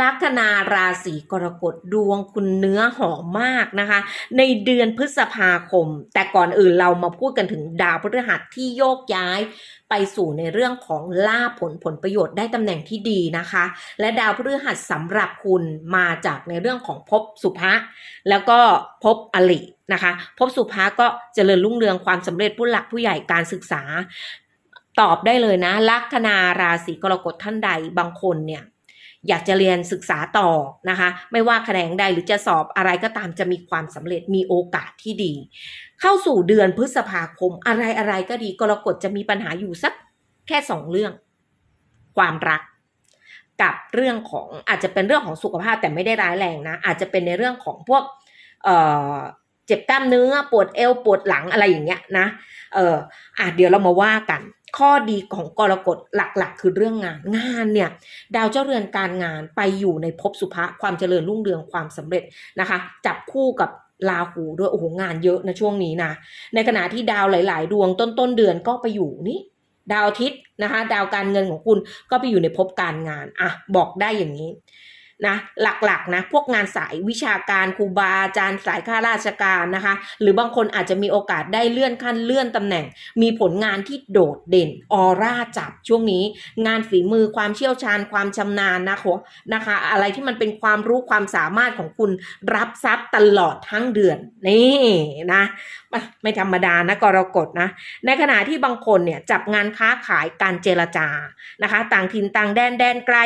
ลัคนาราศีกรกฎดวงคุณเนื้อหอมมากนะคะ ในเดือนพฤษภาคม แต่ก่อนอื่นเรามาพูดกันถึงดาวพฤหัสที่โยกย้าย ไปสู่ในเรื่องของล่าผลผลประโยชน์ได้ตำแหน่งที่ดีนะคะ และดาวพฤหัสสำหรับคุณมาจากในเรื่องของภพสุภะแล้วก็ภพอลินะคะภพสุภะก็เจริญรุ่งเรืองความสำเร็จผู้หลักผู้ใหญ่การศึกษา ตอบได้เลยนะลัคนาราศีกรกฎท่านใดบางคนเนี่ย อยากจะเรียนศึกษาต่อนะคะ ไม่ว่าแขนงใดหรือจะสอบอะไรก็ตามจะมีความสำเร็จมีโอกาสที่ดี เข้าสู่เดือนพฤษภาคมอะไรอะไรก็ดีกรกฎจะมีปัญหาอยู่สักแค่สองเรื่อง ความรักกับเรื่องของอาจจะเป็นเรื่องของสุขภาพแต่ไม่ได้ร้ายแรงนะ อาจจะเป็นในเรื่องของพวกเอ่อเจ็บกล้ามเนื้อปวดเอวปวดหลังอะไรอย่างเงี้ยนะเอออะเดี๋ยวเรามาว่ากัน ข้อดีของกรกฎหลักๆ คือเรื่องงาน งานเนี่ยดาวเจ้าเรือนการงานไปอยู่ในภพสุภะความเจริญรุ่งเรืองความสำเร็จนะคะ จับคู่กับราหูด้วยโอ้โหงานเยอะนะช่วงนี้นะในขณะที่ดาวหลาย ๆ ดวงต้นต้นๆเดือนก็ไปอยู่นี่ดาวอาทิตย์นะคะ ดาวการเงินของคุณก็ไปอยู่ในภพการงานอะบอกได้อย่างนี้ นะหลักๆนะพวกงานสายวิชาการครูบาอาจารย์สายข้าราชการนะคะ หรือบางคนอาจจะมีโอกาสได้เลื่อนขั้นเลื่อนตำแหน่ง มีผลงานที่โดดเด่นออร่าจับช่วงนี้ งานฝีมือความเชี่ยวชาญความชำนาญนะคะนะคะ อะไรที่มันเป็นความรู้ความสามารถของคุณรับทรัพย์ตลอดทั้งเดือนนี่นะไม่ธรรมดานะกรกฎนะ ในขณะที่บางคนเนี่ยจับงานค้าขายการเจรจานะคะ ต่างถิ่นต่างแดนแดนไกล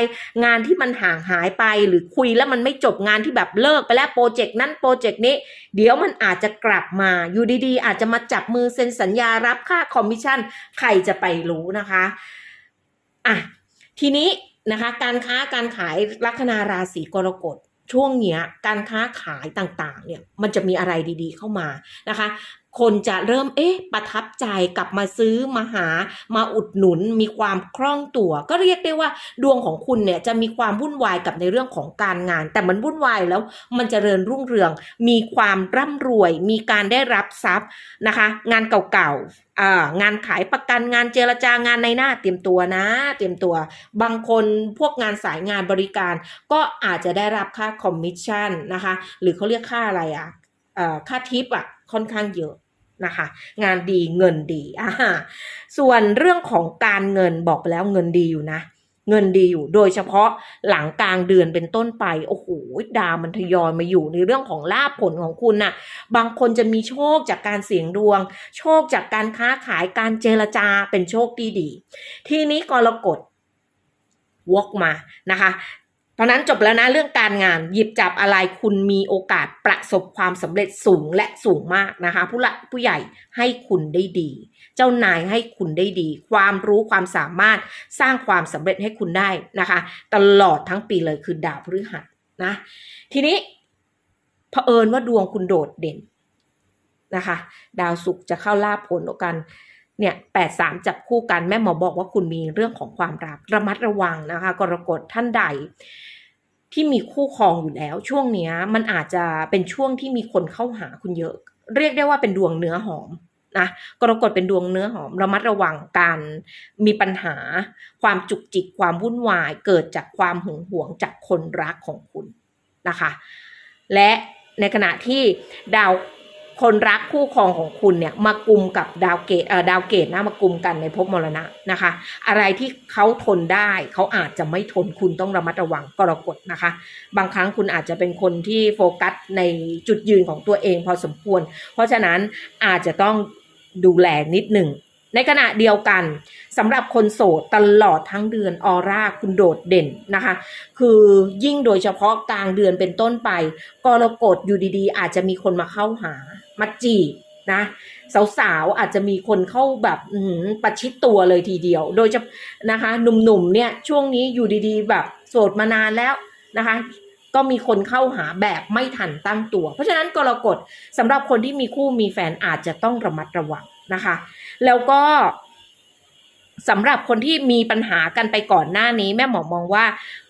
งานที่มันห่างหายไปหรือคุยแล้วมันไม่จบงานที่แบบเลิกไปแล้วโปรเจกต์นั้นโปรเจกต์นี้ เดี๋ยวมันอาจจะกลับมาอยู่ดีๆ อาจจะมาจับมือเซ็นสัญญารับค่าคอมมิชชั่นใครจะไปรู้นะคะอะทีนี้นะคะการค้าการขายลัคนาราศีกรกฎช่วงเนี้ยการค้าขายต่างๆเนี่ยมันจะมีอะไรดีๆเข้ามานะคะ คนจะเริ่มเอ๊ะประทับใจกลับมาซื้อมาหามาอุดหนุนมีความคล่องตัว ก็เรียกได้ว่าดวงของคุณเนี่ยจะมีความวุ่นวายกับในเรื่องของการงาน แต่มันวุ่นวายแล้วมันจเจริญรุ่งเรือง มีความร่ำรวย มีการได้รับทรัพย์นะคะ งานเก่าๆงานขายประกันงานเจรจางานในหน้าเตรียมตัวนะ เตรียมตัว บางคนพวกงานสายงานบริการ ก็อาจจะได้รับค่าคอมมิชชั่นนะคะ หรือเขาเรียกค่าอะไรอะเอ่อค่าทิปอะค่อนข้างเยอะ นะคะ งานดีเงินดีอ่าส่วนเรื่องของการเงินบอกไปแล้วเงินดีอยู่นะ เงินดีอยู่โดยเฉพาะหลังกลางเดือนเป็นต้นไปโอ้โหดาวมันทยอยมาอยู่ในเรื่องของลาภผลของคุณน่ะ บางคนจะมีโชคจากการเสี่ยงดวง โชคจากการค้าขายการเจรจาเป็นโชคดีดี ทีนี้กรกฎวกมานะคะ เพราะนั้นจบแล้วนะเรื่องการงานหยิบจับอะไรคุณมีโอกาสประสบความสำเร็จสูงและสูงมากนะคะ ผู้ละผู้ใหญ่ให้คุณได้ดี เจ้านายให้คุณได้ดี ความรู้ความสามารถสร้างความสำเร็จให้คุณได้นะคะ ตลอดทั้งปีเลยคือดาวพฤหัสนะ ทีนี้เผอิญว่าดวงคุณโดดเด่นนะคะ ดาวศุกร์จะเข้าลาภผลกัน เนี่ยแปดสามจับคู่กันแม่หมอบอกว่าคุณมีเรื่องของความรักระมัดระวังนะคะ กรกฎท่านใดที่มีคู่ครองอยู่แล้ว ช่วงเนี้ยมันอาจจะเป็นช่วงที่มีคนเข้าหาคุณเยอะ เรียกได้ว่าเป็นดวงเนื้อหอมนะกรกฎเป็นดวงเนื้อหอมระมัดระวังการมีปัญหา ความจุกจิกความวุ่นวาย เกิดจากความหึงหวงจากคนรักของคุณนะคะ และในขณะที่ดาว คนรักคู่ครองของคุณเนี่ยมากุมกับดาวเกตเอ่อดาวเกตนะมากุมกันในภพมรณะนะคะ อะไรที่เขาทนได้เขาอาจจะไม่ทนคุณต้องระมัดระวังกรกฎนะคะ บางครั้งคุณอาจจะเป็นคนที่โฟกัสในจุดยืนของตัวเองพอสมควร เพราะฉะนั้นอาจจะต้องดูแลนิดหนึ่งในขณะเดียวกันสำหรับคนโสดตลอดทั้งเดือนออร่าคุณโดดเด่นนะคะ คือยิ่งโดยเฉพาะกลางเดือนเป็นต้นไปกรกฎอยู่ดีๆ อาจจะมีคนมาเข้าหา มาจีบนะสาวๆอาจจะมีคนเข้าแบบประชิดตัวเลยทีเดียว โดยจะนะคะหนุ่มๆเนี่ยช่วงนี้อยู่ดีๆ แบบโสดมานานแล้วนะคะ ก็มีคนเข้าหาแบบไม่ทันตั้งตัว เพราะฉะนั้นกรกฎสำหรับคนที่มีคู่มีแฟนอาจจะต้องระมัดระวังนะคะ แล้วก็สำหรับคนที่มีปัญหากันไปก่อนหน้านี้ แม่หมอมองว่า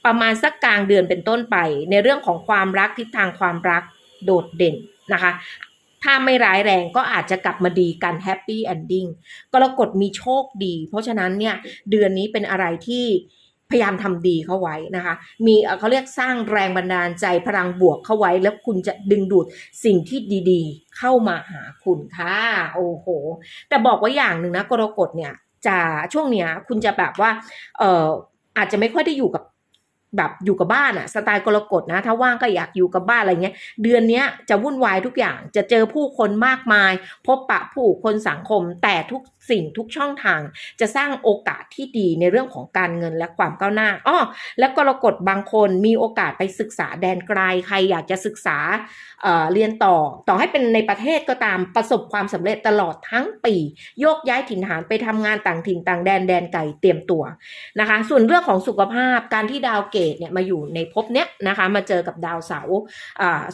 ประมาณสักกลางเดือนเป็นต้นไป ในเรื่องของความรักทิศทางความรักโดดเด่นนะคะ ถ้าไม่ร้ายแรงก็อาจจะกลับมาดีกันแฮปปี้แอนดิ้งกรกฎมีโชคดี เพราะฉะนั้นเนี่ยเดือนนี้เป็นอะไรที่พยายามทำดีเข้าไว้นะคะ มีเขาเรียกสร้างแรงบันดาลใจพลังบวกเข้าไว้ แล้วคุณจะดึงดูดสิ่งที่ดีๆ เข้ามาหาคุณค่ะโอ้โห แต่บอกว่าอย่างหนึ่งนะกรกฎเนี่ยจะช่วงเนี้ยคุณจะแบบว่าเอออาจจะไม่ค่อยได้อยู่กับ แบบอยู่กับบ้านอะสไตล์กรกฎนะ ถ้าว่างก็อยากอยู่กับบ้านอะไรเงี้ย เดือนเนี้ยจะวุ่นวายทุกอย่างจะเจอผู้คนมากมาย พบปะผู้คนสังคมแต่ทุกสิ่งทุกช่องทาง จะสร้างโอกาสที่ดีในเรื่องของการเงินและความก้าวหน้าอ้อและกรกฎบางคนมีโอกาสไปศึกษาแดนไกลใครอยากจะศึกษาเอ่อเรียนต่อ ต่อให้เป็นในประเทศก็ตามประสบความสำเร็จตลอดทั้งปี โยกย้ายถิ่นฐานไปทำงานต่างถิ่นต่างแดนแดนไกลเตรียมตัวนะคะ ส่วนเรื่องของสุขภาพการที่ดาวเกตเนี่ยมาอยู่ในภพเนี้ยนะคะ มาเจอกับดาวเสาร์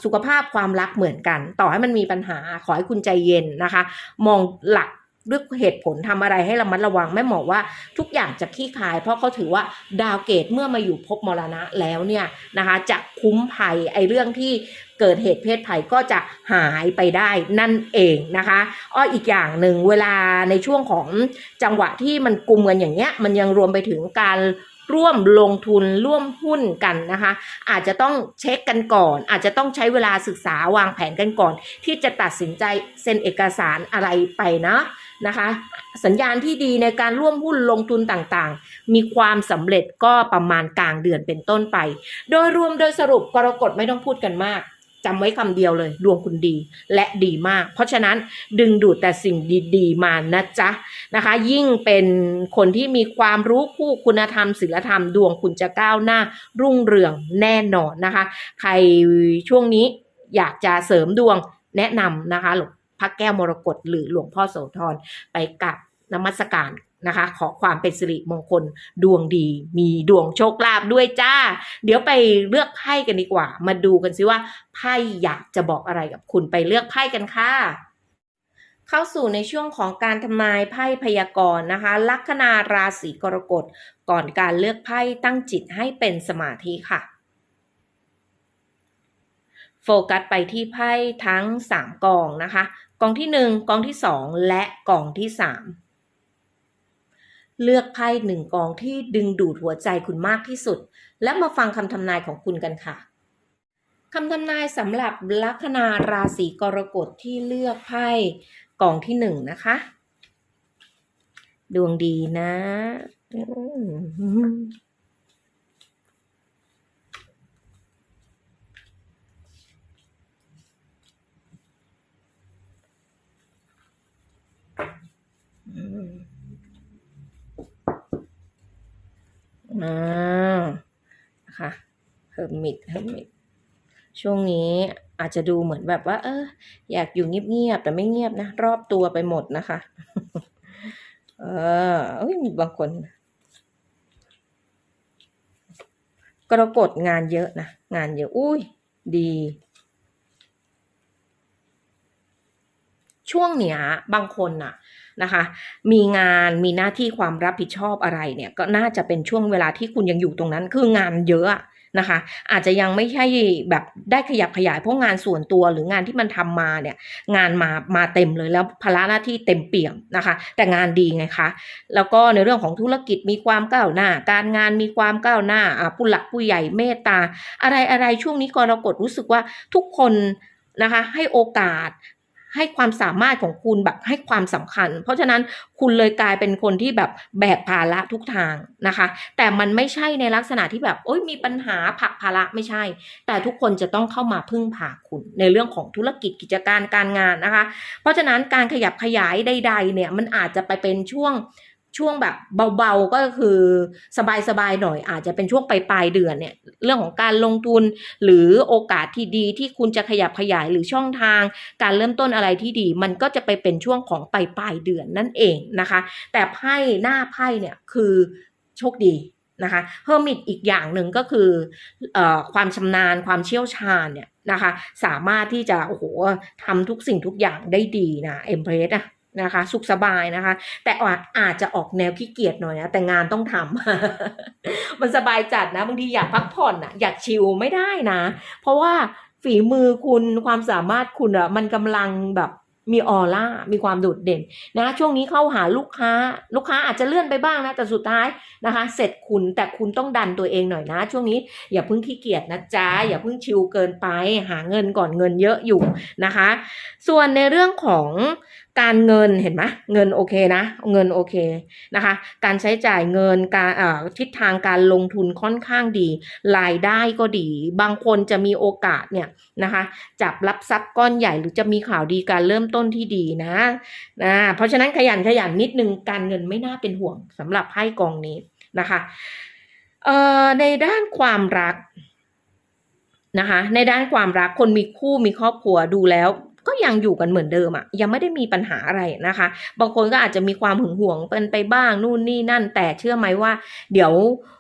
สุขภาพความรักเหมือนกัน ต่อให้มันมีปัญหาขอให้คุณใจเย็นนะคะ มองหลักด้วยเหตุผลทำอะไรให้ระมัดระวังแม่หมอว่าทุกอย่างจะคลี่คาย เพราะเขาถือว่าดาวเกตเมื่อมาอยู่ภพมรณะแล้วเนี่ยนะคะจะคุ้มภัยไอ้เรื่องที่เกิดเหตุเพศภัยก็จะหายไปได้นั่นเองนะคะอ้ออีกอย่างหนึ่งเวลาในช่วงของจังหวะที่มันกลุ่มกันอย่างเงี้ยมันยังรวมไปถึงการ ร่วมลงทุนร่วมหุ้นกันนะคะ อาจจะต้องเช็คกันก่อน อาจจะต้องใช้เวลาศึกษาวางแผนกันก่อน ที่จะตัดสินใจเซ็นเอกสารอะไรไปนะนะคะ สัญญาณที่ดีในการร่วมหุ้นลงทุนต่างๆ มีความสำเร็จก็ประมาณกลางเดือนเป็นต้นไป โดยรวมโดยสรุปกรกฎไม่ต้องพูดกันมาก จำไว้คำเดียวเลย ดวงคุณดีและดีมาก เพราะฉะนั้นดึงดูดแต่สิ่งดีๆมานะจ๊ะนะคะ ยิ่งเป็นคนที่มีความรู้คู่คุณธรรมศีลธรรมดวงคุณจะก้าวหน้า รุ่งเรืองแน่นอนนะคะ ใครช่วงนี้อยากจะเสริมดวงแนะนำนะคะหลวงพระแก้วมรกตหรือหลวงพ่อโสธรไปกับนมัสการ นะคะ ขอความเป็นสิริมงคลดวงดี มีดวงโชคลาภด้วยจ้า เดี๋ยวไปเลือกไพ่กันดีกว่า มาดูกันสิว่าไพ่อยากจะบอกอะไรกับคุณไปเลือกไพ่กันค่ะเข้าสู่ในช่วงของการทำนายไพ่พยากรณ์นะคะ ลัคนาราศีกรกฎก่อนการเลือกไพ่ตั้งจิตให้เป็นสมาธิค่ะ โฟกัสไปที่ไพ่ทั้ง 3 กองนะคะ กองที่ 1 กองที่ 2 และกองที่ 3 เลือกไพ่หนึ่งกองที่ดึงดูดหัวใจคุณมากที่สุด และมาฟังคำทำนายของคุณกันค่ะคำทำนายสำหรับลัคนาราศีกรกฎที่เลือกไพ่กองที่หนึ่งนะคะ ดวงดีนะอืม อ่านะคะเฮอร์มิตเฮอร์มิตช่วงนี้อาจจะดูเหมือนแบบว่า เออ อยากอยู่เงียบๆแต่ไม่เงียบนะ รอบตัวไปหมดนะคะ เออเอ้ยมีบางคนกรกฎงานเยอะนะ งานเยอะ อุ้ย ดี ช่วงเนี้ยบางคนน่ะนะคะ มีงานมีหน้าที่ความรับผิดชอบอะไรเนี่ยก็น่าจะเป็นช่วงเวลาที่คุณยังอยู่ตรงนั้น คืองานเยอะนะคะ อาจจะยังไม่ใช่แบบได้ขยับขยายเพราะงานส่วนตัวหรืองานที่มันทำมาเนี่ย งานมามาเต็มเลยแล้วภาระหน้าที่เต็มเปี่ยมนะคะ แต่งานดีไงคะ แล้วก็ในเรื่องของธุรกิจมีความก้าวหน้า การงานมีความก้าวหน้าอ่าผู้หลักผู้ใหญ่เมตตา อะไรอะไรช่วงนี้กรกฎรู้สึกว่าทุกคนนะคะให้โอกาส ให้ความสามารถของคุณแบบให้ความสำคัญ เพราะฉะนั้นคุณเลยกลายเป็นคนที่แบบแบกภาระทุกทางนะคะ แต่มันไม่ใช่ในลักษณะที่แบบโอ้ยมีปัญหาผักภาระไม่ใช่ แต่ทุกคนจะต้องเข้ามาพึ่งพาคุณในเรื่องของธุรกิจกิจการการงานนะคะ เพราะฉะนั้นการขยับขยายใด ๆ เนี่ยมันอาจจะไปเป็นช่วง ช่วงแบบเบาๆก็คือสบายๆหน่อยอาจจะเป็นช่วงปลายๆเดือนเนี่ยเรื่องของการลงทุนหรือโอกาสที่ดีที่คุณจะขยับขยายหรือช่องทาง การเริ่มต้นอะไรที่ดี มันก็จะไปเป็นช่วงของปลายๆเดือนนั่นเองนะคะ แต่ไพ่หน้าไพ่เนี่ยคือโชคดีนะคะเฮอร์มิตอีกอย่างหนึ่งก็คือเอ่อความชำนาญความเชี่ยวชาญเนี่ยนะคะสามารถที่จะโอ้โหทำทุกสิ่งทุกอย่างได้ดีนะเอ็มเพรสอะ นะคะ สุขสบายนะคะ แต่อาจอาจจะออกแนวขี้เกียจหน่อยนะแต่งานต้องทำ มันสบายจัดนะบางทีอยากพักผ่อนอะอยากชิลไม่ได้นะ เพราะว่าฝีมือคุณความสามารถคุณอะมันกำลังแบบมีออร่า มีความโดดเด่นนะ ช่วงนี้เข้าหาลูกค้า ลูกค้าอาจจะเลื่อนไปบ้างนะ แต่สุดท้ายนะคะ เสร็จคุณ แต่คุณต้องดันตัวเองหน่อยนะ ช่วงนี้อย่าเพิ่งขี้เกียจนะจ๊ะ อย่าเพิ่งชิวเกินไป หาเงินก่อนเงินเยอะอยู่นะคะ ส่วนในเรื่องของ การเงินเห็นไหมเงินโอเคนะ เงินโอเคนะคะ การใช้จ่ายเงินการทิศทางการลงทุนค่อนข้างดี รายได้ก็ดี บางคนจะมีโอกาสเนี่ยนะคะจับรับทรัพย์ก้อนใหญ่หรือจะมีข่าวดีการเริ่มต้นที่ดีนะนะเพราะฉะนั้นขยันขยันนิดนึงการเงินไม่น่าเป็นห่วงสำหรับไพ่กองนี้นะคะเอ่อในด้านความรักนะคะในด้านความรักคนมีคู่มีครอบครัวดูแล้ว ก็ยังอยู่กันเหมือนเดิมอะยังไม่ได้มีปัญหาอะไรนะคะ บางคนก็อาจจะมีความหึงหวงเป็นไปบ้างนู่นนี่นั่น แต่เชื่อไหมว่า เดี๋ยว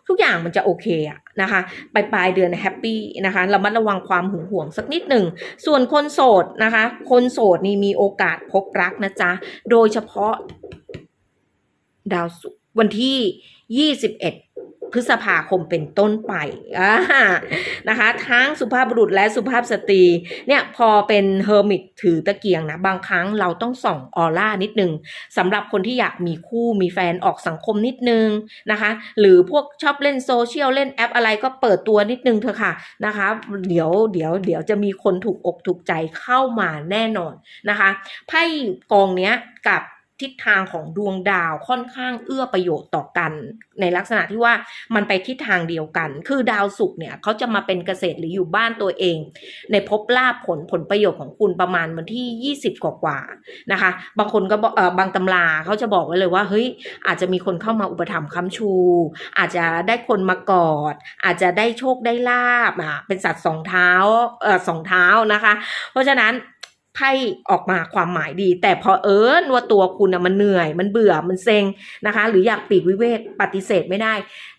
ทุกอย่างมันจะโอเคอะนะคะปลายปลายเดือนแฮปปี้นะคะระมัดระวังความหึงหวงสักนิดหนึ่ง ส่วนคนโสดนะคะ คนโสดนี่มีโอกาสพบรักนะจ๊ะ โดยเฉพาะดาวศุกร์วันที่ 21 พฤษภาคมเป็นต้นไปนะคะ ทั้งสุภาพบุรุษและสุภาพสตรีเนี่ยพอเป็นเฮอร์มิตถือตะเกียงนะ บางครั้งเราต้องส่องออร่านิดนึงสำหรับคนที่อยากมีคู่มีแฟนออกสังคมนิดนึงนะคะ หรือพวกชอบเล่นโซเชียลเล่นแอปอะไรก็เปิดตัวนิดนึงเถอะค่ะนะคะ เดี๋ยวเดี๋ยวเดี๋ยวจะมีคนถูกอกถูกใจเข้ามาแน่นอนนะคะไพ่กองเนี้ยกับ ทิศทางของดวงดาวค่อนข้างเอื้อประโยชน์ต่อกัน ในลักษณะที่ว่ามันไปทิศทางเดียวกัน คือดาวศุกร์เนี่ยเขาจะมาเป็นเกษตรหรืออยู่บ้านตัวเอง ในภพลาภผลผลประโยชน์ของคุณประมาณวันที่ 20 กว่ากว่านะคะ บางคนก็บเออบางตำราเขาจะบอกไว้เลยว่าเฮ้ยอาจจะมีคนเข้ามาอุปถัมภ์ค้ำชู อาจจะได้คนมากอด อาจจะได้โชคได้ลาบอะเป็นสัตว์สองเท้าเออสองเท้านะคะ เพราะฉะนั้น ไพ่ออกมาความหมายดี แต่พอเอิญว่าตัวคุณอะมันเหนื่อย มันเบื่อมันเซ็งนะคะ หรืออยากปีกวิเวกปฏิเสธไม่ได้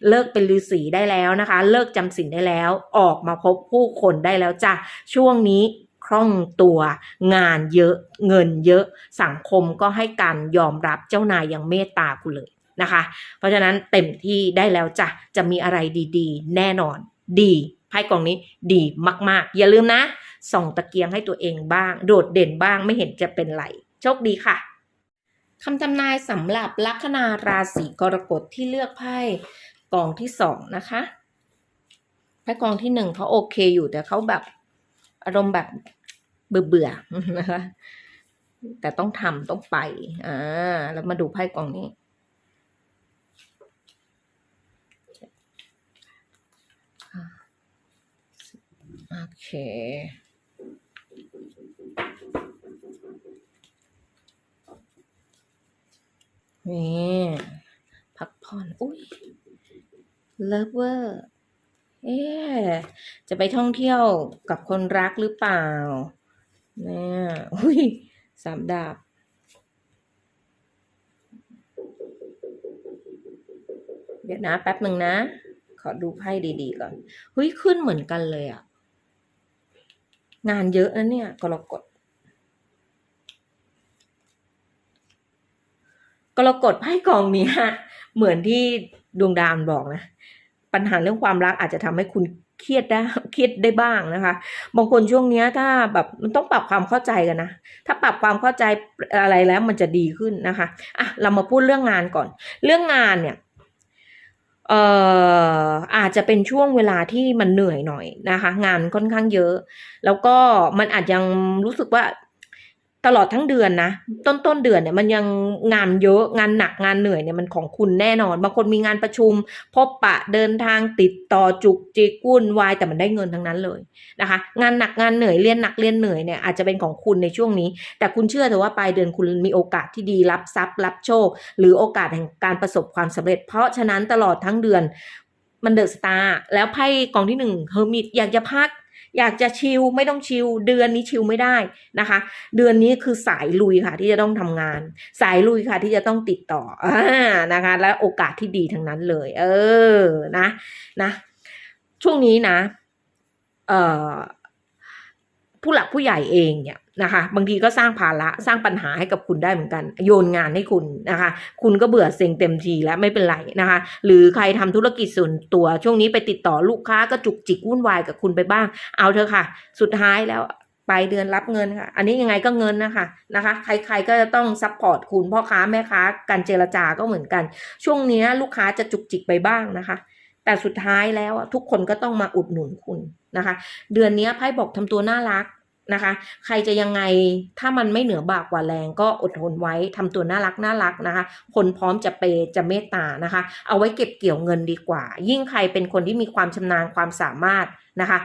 เลิกเป็นฤาษีได้แล้วนะคะ เลิกจำศีลได้แล้ว ออกมาพบผู้คนได้แล้วจ้ะช่วงนี้คล่องตัวงานเยอะเงินเยอะสังคมก็ให้การยอมรับเจ้านายอย่างเมตตาคุณเลยนะคะ เพราะฉะนั้นเต็มที่ได้แล้วจ้ะจะมีอะไรดีๆ แน่นอน ดีไพ่กองนี้ดีมากๆ อย่าลืมนะ ส่องตะเกียงให้ตัวเองบ้าง โดดเด่นบ้างไม่เห็นจะเป็นไรโชคดีค่ะคำทำนายสำหรับลัคนาราศีกรกฎที่เลือกไพ่กองที่สองนะคะไพ่กองที่หนึ่งเขาโอเคอยู่แต่เขาแบบอารมณ์แบบเบื่อเบื่อๆนะคะ แต่ต้องทำต้องไป อ่า แล้วมาดูไพ่กองนี้ โอเค นี่พักผ่อนอุ้ยเลิฟเวอร์ เอ๊ะจะไปท่องเที่ยวกับคนรักหรือเปล่าเนี่ยอุ้ยสามดาบเดี๋ยวนะ แป๊บหนึ่งนะ ขอดูไพ่ดีๆก่อนเฮ้ยขึ้นเหมือนกันเลยอะ งานเยอะนะเนี่ยกรกฎกรกฎไพ่กองนี้ยเหมือนที่ดวงดาวบอกนะ ปัญหาเรื่องความรักอาจจะทำให้คุณเครียดได้เครียดได้บ้างนะคะ บางคนช่วงเนี้ยถ้าแบบมันต้องปรับความเข้าใจกันนะ ถ้าปรับความเข้าใจอะไรแล้วมันจะดีขึ้นนะคะอะเรามาพูดเรื่องงานก่อน เรื่องงานเนี่ย เอ่ออาจจะเป็นช่วงเวลาที่มันเหนื่อยหน่อยนะคะ งานค่อนข้างเยอะ แล้วก็มันอาจยังรู้สึกว่า ตลอดทั้งเดือนนะต้นต้นเดือนเนี่ยมันยังงานเยอะงานหนักงานเหนื่อยเนี่ยมันของคุณแน่นอน บางคนมีงานประชุม พบปะเดินทางติดต่อจุกจิกวุ่นวายแต่มันได้เงินทั้งนั้นเลยนะคะ งานหนักงานเหนื่อยเรียนหนักเรียนเหนื่อยเนี่ยอาจจะเป็นของคุณในช่วงนี้ แต่คุณเชื่อเถอะว่าปลายเดือนคุณมีโอกาสที่ดีรับทรัพย์ รับโชค หรือโอกาสแห่งการประสบความสำเร็จ เพราะฉะนั้นตลอดทั้งเดือนมันเดอะสตาร์แล้วไพ่กองที่หนึ่งเฮอร์มิตอยากจะพัก อยากจะชิลไม่ต้องชิลเดือนนี้ชิลไม่ได้นะคะ เดือนนี้คือสายลุยค่ะ ที่จะต้องทำงาน สายลุยค่ะ ที่จะต้องติดต่ออนะคะ และโอกาสที่ดีทั้งนั้นเลย เออนะนะ ช่วงนี้นะ เอ่อ ผู้หลักผู้ใหญ่เองเนี่ยนะคะบางทีก็สร้างภาระสร้างปัญหาให้กับคุณได้เหมือนกัน โยนงานให้คุณนะคะ คุณก็เบื่อเซ็งเต็มทีแล้วไม่เป็นไรนะคะ หรือใครทำธุรกิจส่วนตัวช่วงนี้ไปติดต่อลูกค้าก็จุกจิกวุ่นวายกับคุณไปบ้าง เอาเถอะค่ะ สุดท้ายแล้วไปลายเดือนรับเงินค่ะ อันนี้ยังไงก็เงินนะคะนะคะ ใครๆก็จะต้องซัพพอร์ตคุณพ่อค้าแม่ค้าการเจรจาก็เหมือนกัน ช่วงนี้ลูกค้าจะจุกจิกไปบ้างนะคะ แต่สุดท้ายแล้วทุกคนก็ต้องมาอุดหนุนคุณ นะคะ เดือนนี้ไพ่บอกทำตัวน่ารักนะคะ ใครจะยังไงถ้ามันไม่เหนือบากกว่าแรงก็อดทนไว้ทำตัวน่ารักน่ารักนะคะ คนพร้อมจะเปย์จะเมตตานะคะ เอาไว้เก็บเกี่ยวเงินดีกว่า ยิ่งใครเป็นคนที่มีความชำนาญความสามารถนะคะ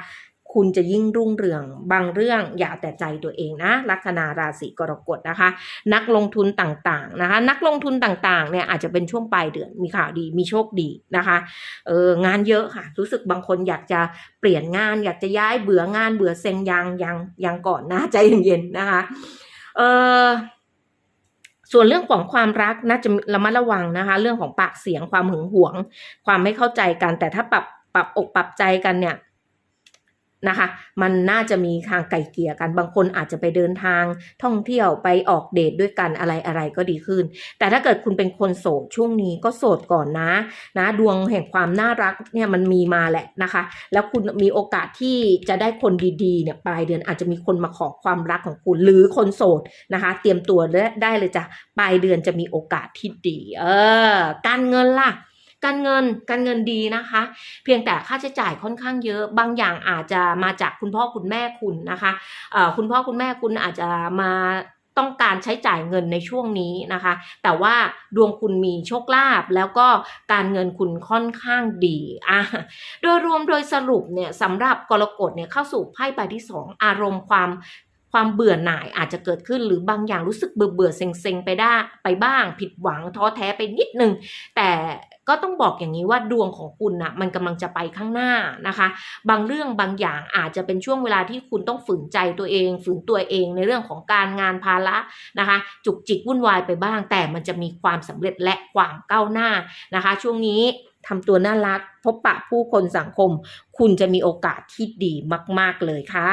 คุณจะยิ่งรุ่งเรือง บางเรื่องอย่าแต่ใจตัวเองนะ ลัคนาราศีกรกฎนะคะ นักลงทุนต่างๆนะคะ นักลงทุนต่างๆเนี่ยอาจจะเป็นช่วงปลายเดือนมีข่าวดีมีโชคดีนะคะเอองานเยอะค่ะ รู้สึกบางคนอยากจะเปลี่ยนงาน อยากจะย้ายเบื่องานเบื่อเซ็งยังยังยังก่อนนะใจเย็นๆนะคะเออส่วนเรื่องของความรักน่าจะระมัดระวังนะคะ เรื่องของปากเสียงความหึงหวง ความไม่เข้าใจกัน แต่ถ้าปรับปรับอกปรับใจกันเนี่ย นะคะมันน่าจะมีทางไกลเกี่ยกันบางคนอาจจะไปเดินทางท่องเที่ยวไปออกเดทด้วยกันอะไรอะไรก็ดีขึ้น แต่ถ้าเกิดคุณเป็นคนโสดช่วงนี้ก็โสดก่อนนะนะดวงแห่งความน่ารักเนี่ยมันมีมาแหละนะคะ แล้วคุณมีโอกาสที่จะได้คนดีๆเนี่ยปลายเดือนอาจจะมีคนมาขอความรักของคุณหรือคนโสดนะคะ เตรียมตัวได้เลยจ้ะปลายเดือนจะมีโอกาสที่ดี เออการเงินล่ะ การเงินการเงินดีนะคะ เพียงแต่ค่าใช้จ่ายค่อนข้างเยอะ บางอย่างอาจจะมาจากคุณพ่อคุณแม่คุณนะคะคุณพ่อคุณแม่คุณอาจจะมาต้องการใช้จ่ายเงินในช่วงนี้นะคะ แต่ว่าดวงคุณมีโชคลาภแล้วก็การเงินคุณค่อนข้างดีอะโดยรวมโดยสรุปเนี่ยสำหรับกรกฎเนี่ยเข้าสู่ไพ่ใบที่สองอารมณ์ความความเบื่อหน่ายอาจจะเกิดขึ้นหรือบางอย่างรู้สึกเบื่อเบื่อเซ็งเซ็งไปได้ไปบ้าง ผิดหวังท้อแท้ไปนิดนึงแต่ ก็ต้องบอกอย่างนี้ว่าดวงของคุณนะมันกำลังจะไปข้างหน้านะคะ บางเรื่องบางอย่างอาจจะเป็นช่วงเวลาที่คุณต้องฝืนใจตัวเอง ฝืนตัวเองในเรื่องของการงานภาระนะคะ จุกจิกวุ่นวายไปบ้าง แต่มันจะมีความสำเร็จและความก้าวหน้านะคะ ช่วงนี้ทำตัวน่ารัก พบปะผู้คนสังคม คุณจะมีโอกาสที่ดีมาก ๆ เลยค่ะ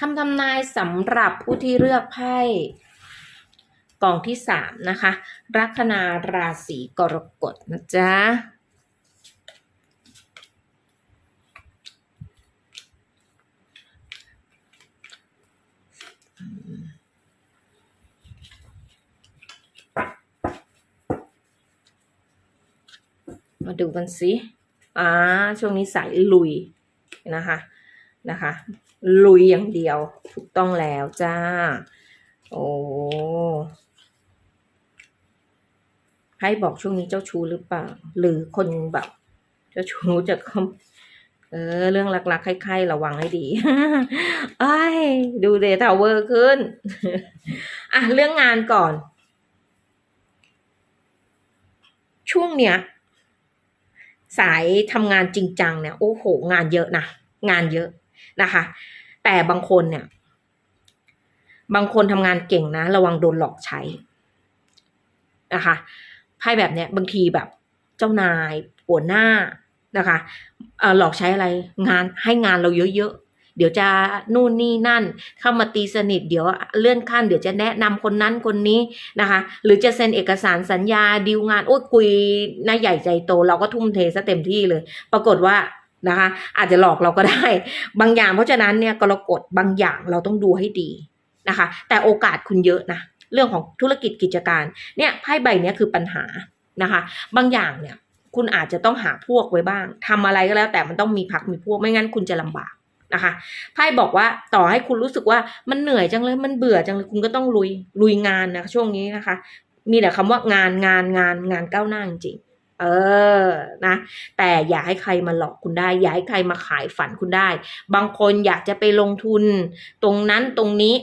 คำทำนายสำหรับผู้ที่เลือกไพ่ กองที่สามนะคะลัคนาราศีกรกฎนะจ๊ะมาดูกันสิอ่าช่วงนี้สายลุยนะคะนะคะ ลุยอย่างเดียวถูกต้องแล้วจ้า โอ้ ให้บอกช่วงนี้เจ้าชู้หรือเปล่า หรือคนแบบ เจ้าชู้จะเข้าเออ เรื่องรักๆใครๆระวังให้ดีไอ้ดูเดทาวเวอร์ขึ้น อะ เรื่องงานก่อน ช่วงเนี้ย สายทำงานจริงจังเนี่ย โอ้โห งานเยอะนะ งานเยอะนะคะ แต่บางคนเนี่ย บางคนทำงานเก่งนะ ระวังโดนหลอกใช้นะคะ ไพ่แบบเนี้ยบางทีแบบเจ้านายหัวหน้านะคะเอ่อหลอกใช้อะไรงานให้งานเราเยอะๆ เดี๋ยวจะนู่นนี่นั่น เข้ามาตีสนิทเดี๋ยวเลื่อนขั้นเดี๋ยวจะแนะนำคนนั้นคนนี้นะคะ หรือจะเซ็นเอกสารสัญญาดีลงานโอ้ยคุยหน้าใหญ่ใจโต เราก็ทุ่มเทซะเต็มที่เลย ปรากฏว่านะคะ อาจจะหลอกเราก็ได้ บางอย่างเพราะฉะนั้นเนี่ยกรกฎบางอย่างเราต้องดูให้ดีนะคะ แต่โอกาสคุณเยอะนะ เรื่องของธุรกิจกิจการเนี่ยไพ่ใบนี้คือปัญหานะคะ บางอย่างเนี่ยคุณอาจจะต้องหาพวกไว้บ้างทำอะไรก็แล้ว แต่มันต้องมีพักมีพวกไม่งั้นคุณจะลำบากนะคะไพ่บอกว่าต่อให้คุณรู้สึกว่ามันเหนื่อยจังเลยมันเบื่อจังเลยคุณก็ต้องลุยลุยงานนะช่วงนี้นะคะ มีแต่คำว่างานงานงานงานก้าวหน้าจริงเออ นะ แต่อย่าให้ใครมาหลอกคุณได้ อย่าให้ใครมาขายฝันคุณได้ บางคนอยากจะไปลงทุน ตรงนั้นตรงนี้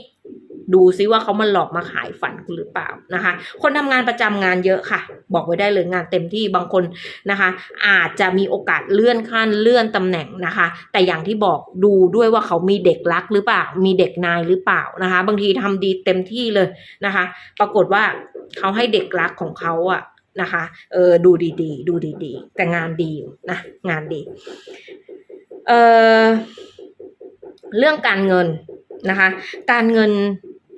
ดูซิว่าเขามาหลอกมาขายฝันคุณหรือเปล่านะคะ คนทำงานประจำงานเยอะค่ะ บอกไว้ได้เลยงานเต็มที่บางคนนะคะ อาจจะมีโอกาสเลื่อนขั้นเลื่อนตำแหน่งนะคะ แต่อย่างที่บอกดูด้วยว่าเขามีเด็กรักหรือเปล่า มีเด็กนายหรือเปล่านะคะ บางทีทำดีเต็มที่เลยนะคะ ปรากฏว่าเขาให้เด็กรักของเขาอะนะคะ เออดูดีๆ ดูดีๆ แต่งานดีนะงานดี เออเรื่องการเงิน นะคะ การเงิน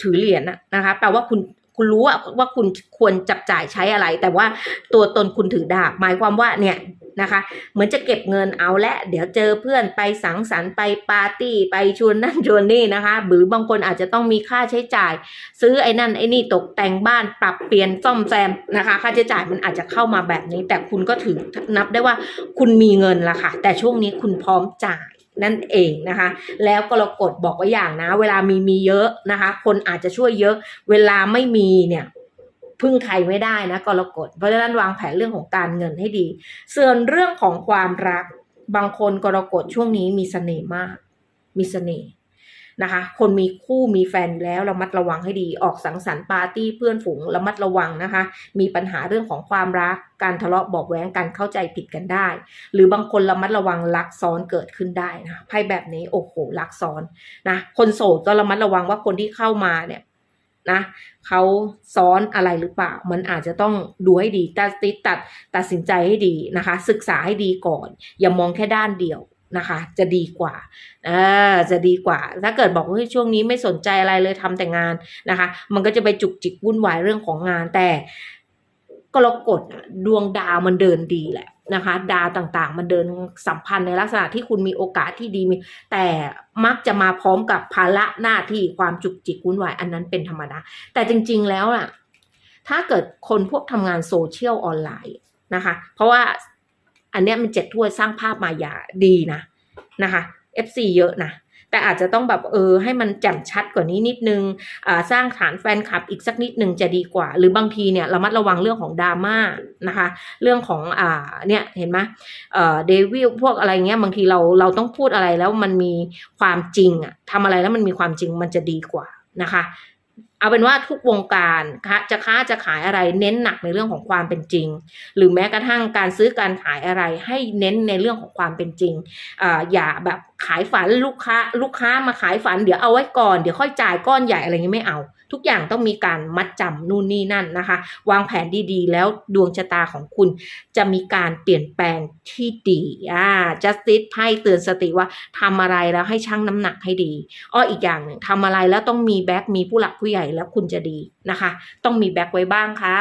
ถือเหรียญนะคะแปลว่าคุณคุณรู้ว่าว่าคุณควรจับจ่ายใช้อะไร แต่ว่าตัวตนคุณถือดาบ หมายความว่าเนี่ยนะคะ เหมือนจะเก็บเงินเอาและ เดี๋ยวเจอเพื่อนไปสังสรรค์ไปปาร์ตี้ไปชวนนั่นชวนนี่นะคะหรือบางคนอาจจะต้องมีค่าใช้จ่าย ซื้อไอ้นั่นไอ้นี่ตกแต่งบ้านปรับเปลี่ยนซ่อมแซมนะคะ ค่าใช้จ่ายมันอาจจะเข้ามาแบบนี้ แต่คุณก็ถือนับได้ว่าคุณมีเงินละค่ะ แต่ช่วงนี้คุณพร้อมจ่าย นั่นเองนะคะ แล้วกรกฎบอกว่าอย่างนะ เวลามีมีเยอะนะคะ คนอาจจะช่วยเยอะ เวลาไม่มีเนี่ยพึ่งใครไม่ได้นะกรกฎเพราะฉะนั้นวางแผนเรื่องของการเงินให้ดี ส่วนเรื่องของความรักบางคนกรกฎช่วงนี้มีเสน่ห์มาก มีเสน่ห์ นะคะ คนมีคู่มีแฟนอยู่แล้วระมัดระวังให้ดี ออกสังสรรค์ปาร์ตี้เพื่อนฝูงระมัดระวังนะคะ มีปัญหาเรื่องของความรัก การทะเลาะบอกแว้งการเข้าใจผิดกันได้ หรือบางคนระมัดระวังรักซ้อนเกิดขึ้นได้นะไพ่แบบนี้โอ้โหรักซ้อนนะ คนโสดก็ระมัดระวังว่าคนที่เข้ามาเนี่ยนะเขาซ้อนอะไรหรือเปล่า มันอาจจะต้องดูให้ดีตัดติดตัดตัดสินใจให้ดีนะคะ ศึกษาให้ดีก่อน อย่ามองแค่ด้านเดียว นะคะ จะดีกว่าเออจะดีกว่า ถ้าเกิดบอกว่าช่วงนี้ไม่สนใจอะไรเลยทำแต่งานนะคะ มันก็จะไปจุกจิกวุ่นวายเรื่องของงานแต่กรกฎดวงดาวมันเดินดีแหละนะคะ ดาวต่างๆ มันเดินสัมพันธ์ในลักษณะที่คุณมีโอกาสที่ดีมีแต่มักจะมาพร้อมกับภาระหน้าที่ความจุกจิกวุ่นวายอันนั้นเป็นธรรมดาแต่จริง ๆ แล้วอะ ถ้าเกิดคนพวกทำงานโซเชียลออนไลน์นะคะ เพราะว่า อันเนี้ยมันเจ็ดถ้วยสร้างภาพมายาดีนะนะคะ FC เยอะนะแต่อาจจะต้องแบบเออให้มันแจ่มชัดกว่านี้นิดนึงสร้างฐานแฟนคลับอีกสักนิดนึงจะดีกว่า หรือบางทีเนี่ยระมัดระวังเรื่องของดราม่านะคะ เรื่องของอ่าเนี่ยเห็นไหมเอ่อเดวิลพวกอะไรเงี้ยบางทีเราเราต้องพูดอะไรแล้วมันมีความจริงอะทำอะไรแล้วมันมีความจริงมันจะดีกว่านะคะ เอาเป็นว่าทุกวงการคะจะค้าจะขายอะไรเน้นหนักในเรื่องของความเป็นจริง หรือแม้กระทั่งการซื้อการขายอะไรให้เน้นในเรื่องของความเป็นจริงออย่าแบบขายฝันลูกค้าลูกค้ามาขายฝันเดี๋ยวเอาไว้ก่อนเดี๋ยวค่อยจ่ายก้อนใหญ่อะไรเงี้ไม่เอา ทุกอย่างต้องมีการมัดจำนู่นนี่นั่นนะคะ วางแผนดีๆ แล้วดวงชะตาของคุณจะมีการเปลี่ยนแปลงที่ดีอ่า justice ไพ่เตือนสติว่าทำอะไรแล้วให้ชั่งน้ำหนักให้ดีอ้ออีกอย่างหนึ่งทำอะไรแล้วต้องมีแบ็คมีผู้หลักผู้ใหญ่แล้วคุณจะดีนะคะ ต้องมีแบ็คไว้บ้างค่ะ